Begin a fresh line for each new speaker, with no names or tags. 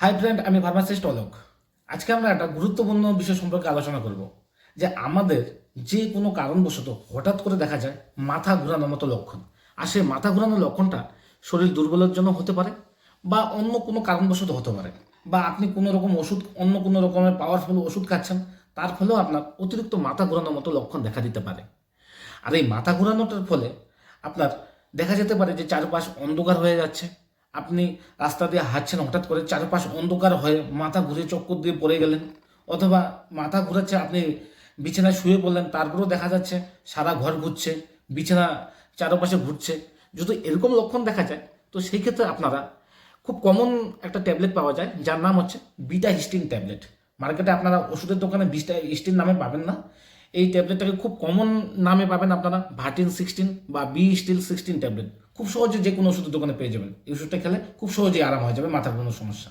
High friend আমি pharmacist Alok. আজকে আমরা একটা গুরুত্বপূর্ণ বিষয় সম্পর্কে আলোচনা করব, যে আমাদের যে কোনো কারণবশত হঠাৎ করে দেখা যায় মাথা ঘোরানোর মতো লক্ষণ। আর সেই মাথা ঘোরানোর লক্ষণটা শরীর দুর্বলের জন্য হতে পারে বা অন্য কোনো কারণবশত হতে পারে। বা আপনি কোনো রকম ওষুধ, অন্য কোনো রকমের পাওয়ারফুল ওষুধ খাচ্ছেন, তার ফলেও আপনার অতিরিক্ত মাথা ঘোরানোর মতো লক্ষণ দেখা দিতে পারে। আর এই মাথা ঘোরানোটার ফলে আপনার দেখা যেতে পারে যে চারপাশ অন্ধকার হয়ে যাচ্ছে আপনি রাস্তা দিয়ে হাঁটছেন, হঠাৎ করে চারপাশ অন্ধকার হয়ে মাথা ঘুরে চক্কর দিয়ে পড়ে গেলেন। অথবা মাথা ঘুরাচ্ছে, আপনি বিছানায় শুয়ে পড়লেন, তারপরেও দেখা যাচ্ছে সারা ঘর ঘুরছে, বিছানা চারপাশে ঘুরছে। যদি এরকম লক্ষণ দেখা যায়, তো সেই ক্ষেত্রে আপনারা খুব কমন একটা ট্যাবলেট পাওয়া যায়, যার নাম হচ্ছে বিটা হিস্টিন ট্যাবলেট মার্কেটে আপনারা ওষুধের দোকানে বিটা হিস্টিন নামে পাবেন না। এই ট্যাবলেটটাকে খুব কমন নামে পাবেন আপনারা ভার্টিন সিক্সটিন বা বি স্টিল সিক্সটিন ট্যাবলেট খুব সহজে যে কোনো ওষুধের দোকানে পেয়ে যাবেন। এই ওষুধটা খেলে খুব সহজেই আরাম হয়ে যাবে, মাথার কোনো সমস্যা।